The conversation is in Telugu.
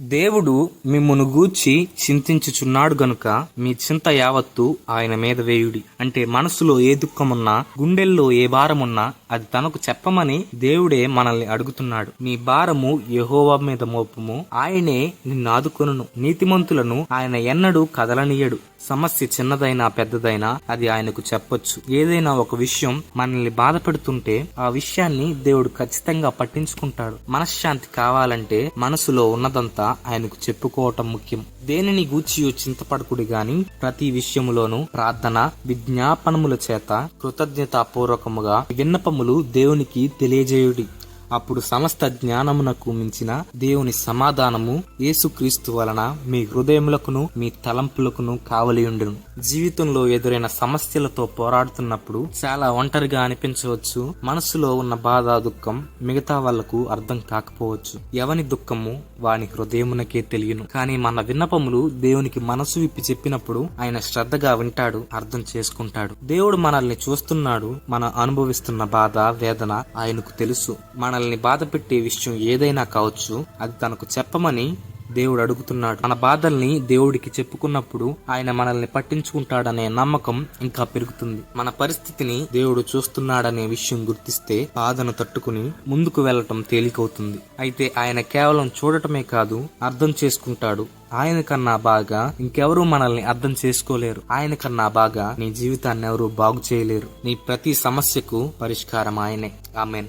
దేవుడు మిమ్మును గూర్చి చింతించుచున్నాడు గనుక మీ చింత యావత్తు ఆయన మీద వేయుడి. అంటే మనసులో ఏ దుఃఖమున్నా గుండెల్లో ఏ భారమున్నా అది తనకు చెప్పమని దేవుడే మనల్ని అడుగుతున్నాడు. నీ భారము యహోవా మీద మోపము. ఆయనే నిన్ను ఆదుకొనును. నీతిమంతులను ఆయన ఎన్నడూ కదలనీయడు. సమస్య చిన్నదైనా పెద్దదైనా అది ఆయనకు చెప్పొచ్చు. ఏదైనా ఒక విషయం మనల్ని బాధ పెడుతుంటే ఆ విషయాన్ని దేవుడు ఖచ్చితంగా పట్టించుకుంటాడు. మనశ్శాంతి కావాలంటే మనసులో ఉన్నదంతా ఆయనకు చెప్పుకోవటం ముఖ్యం. దేనిని గూర్చి చింతపడకుడి గాని ప్రతి విషయములోనూ ప్రార్థన విజ్ఞాపనముల చేత కృతజ్ఞతాపూర్వకముగా విన్నపములు దేవునికి తెలియజేయుడి. అప్పుడు సమస్త జ్ఞానమునకు మించిన దేవుని సమాధానము యేసుక్రీస్తు వలన మీ హృదయములకును మీ తలంపులకును కావలియుండును. జీవితంలో ఎదురైన సమస్యలతో పోరాడుతున్నప్పుడు చాలా ఒంటరిగా అనిపించవచ్చు. మనసులో ఉన్న బాధ దుఃఖం మిగతా వాళ్ళకు అర్థం కాకపోవచ్చు. ఎవని దుఃఖము వాని హృదయమునకే తెలియను. కానీ మన విన్నపములు దేవునికి మనసు విప్పి చెప్పినప్పుడు ఆయన శ్రద్ధగా వింటాడు అర్థం చేసుకుంటాడు. దేవుడు మనల్ని చూస్తున్నాడు మనం అనుభవిస్తున్న బాధ వేదన ఆయనకు తెలుసు. మన మనల్ని బాధపెట్టే విషయం ఏదైనా కావచ్చు అది తనకు చెప్పమని దేవుడు అడుగుతున్నాడు. మన బాధల్ని దేవుడికి చెప్పుకున్నప్పుడు ఆయన మనల్ని పట్టించుకుంటాడనే నమ్మకం ఇంకా పెరుగుతుంది. మన పరిస్థితిని దేవుడు చూస్తున్నాడనే విషయం గుర్తిస్తే బాధను తట్టుకుని ముందుకు వెళ్ళటం తేలికవుతుంది. అయితే ఆయన కేవలం చూడటమే కాదు అర్థం చేసుకుంటాడు. ఆయన కన్నా బాగా ఇంకెవరూ మనల్ని అర్థం చేసుకోలేరు. ఆయన కన్నా బాగా నీ జీవితాన్ని ఎవరూ బాగు చేయలేరు. నీ ప్రతి సమస్యకు పరిష్కారం ఆయనే. ఆమెన్.